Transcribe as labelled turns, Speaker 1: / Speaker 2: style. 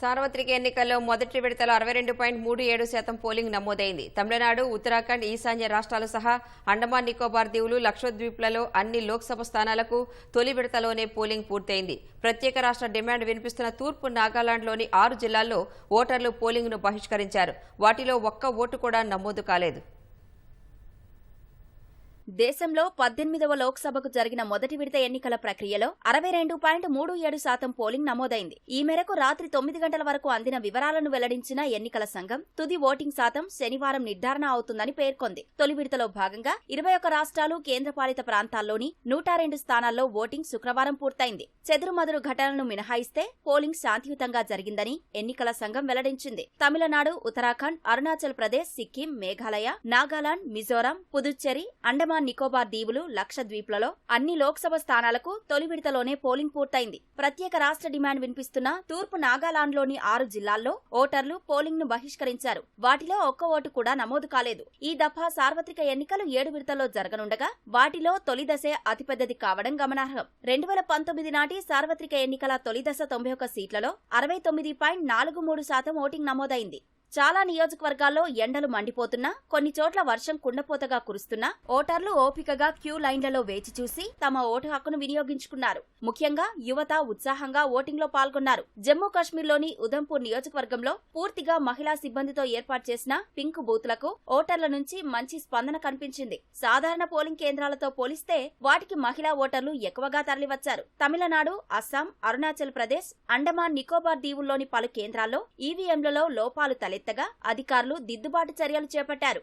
Speaker 1: సార్వత్రిక ఎన్నికల్లో మొదటి విడతలో అరవై రెండు పాయింట్ మూడు ఏడు శాతం పోలింగ్ నమోదైంది. తమిళనాడు ఉత్తరాఖండ్ ఈశాన్య రాష్ట్రాలు సహా అండమాన్ నికోబార్ దీవులు లక్షద్వీప్లలో అన్ని లోక్సభ స్థానాలకు తొలి విడతలోనే పోలింగ్ పూర్తయింది. ప్రత్యేక రాష్ట్ర డిమాండ్ వినిపిస్తున్న తూర్పు నాగాలాండ్లోని ఆరు జిల్లాల్లో ఓటర్లు పోలింగ్ను బహిష్కరించారు. వాటిలో ఒక్క ఓటు కూడా నమోదు కాలేదు.
Speaker 2: దేశంలో పద్దెనిమిదవ లోక్సభకు జరిగిన మొదటి విడత ఎన్నికల ప్రక్రియలో అరవై రెండు పాయింట్ మూడు ఏడు శాతం పోలింగ్ నమోదైంది. ఈ మేరకు రాత్రి తొమ్మిది గంటల వరకు అందిన వివరాలను వెల్లడించిన ఎన్నికల సంఘం తుది ఓటింగ్ శాతం శనివారం నిర్ధారణ అవుతుందని పేర్కొంది. తొలి విడతలో భాగంగా ఇరవై ఒక్క రాష్ట్రాలు కేంద్రపాలిత ప్రాంతాల్లోని నూట రెండు స్థానాల్లో ఓటింగ్ శుక్రవారం పూర్తయింది. చెదురుమదురు ఘటనలను మినహాయిస్తే పోలింగ్ శాంతియుతంగా జరిగిందని ఎన్నికల సంఘం వెల్లడించింది. తమిళనాడు ఉత్తరాఖండ్ అరుణాచల్ ప్రదేశ్ సిక్కిం మేఘాలయ నాగాలాండ్ మిజోరాం పుదుచ్చేరి అండమాన్ నికోబార్ దీవులు లక్షద్వీప్లలో అన్ని లోక్సభ స్థానాలకు తొలి విడతలోనే పోలింగ్ పూర్తయింది. ప్రత్యేక రాష్ట్ర డిమాండ్ వినిపిస్తున్న తూర్పు నాగాలాండ్లోని ఆరు జిల్లాల్లో ఓటర్లు పోలింగ్ను బహిష్కరించారు. వాటిలో ఒక్క ఓటు కూడా నమోదు కాలేదు. ఈ దఫా సార్వత్రిక ఎన్నికలు ఏడు విడతల్లో జరగనుండగా వాటిలో తొలి దశే అతిపెద్దది కావడం గమనార్హం. రెండు వేల పంతొమ్మిది నాటి సార్వత్రిక ఎన్నికల తొలి దశ తొంభై ఒక్క సీట్లలో అరవై తొమ్మిది పాయింట్ నాలుగు మూడు శాతం ఓటింగ్ నమోదైంది. చాలా నియోజకవర్గాల్లో ఎండలు మండిపోతున్నా కొన్ని చోట్ల వర్షం కుండపోతగా కురుస్తున్నా ఓటర్లు ఓపికగా క్యూ లైన్లలో వేచి చూసి తమ ఓటు హక్కును వినియోగించుకున్నారు. ముఖ్యంగా యువత ఉత్సాహంగా ఓటింగ్లో పాల్గొన్నారు. జమ్మూ కాశ్మీర్లోని ఉదంపూర్ నియోజకవర్గంలో పూర్తిగా మహిళా సిబ్బందితో ఏర్పాటు చేసిన పింక్ బూత్లకు ఓటర్ల నుంచి మంచి స్పందన కనిపించింది. సాధారణ పోలింగ్ కేంద్రాలతో పోలిస్తే వాటికి మహిళా ఓటర్లు ఎక్కువగా తరలివచ్చారు. తమిళనాడు అస్సాం అరుణాచల్ ప్రదేశ్ అండమాన్ నికోబార్ దీవుల్లోని పలు కేంద్రాల్లో ఈవీఎంలలో లోపాలు తలెత్తగా అధికారులు దిద్దుబాటు చర్యలు చేపట్టారు.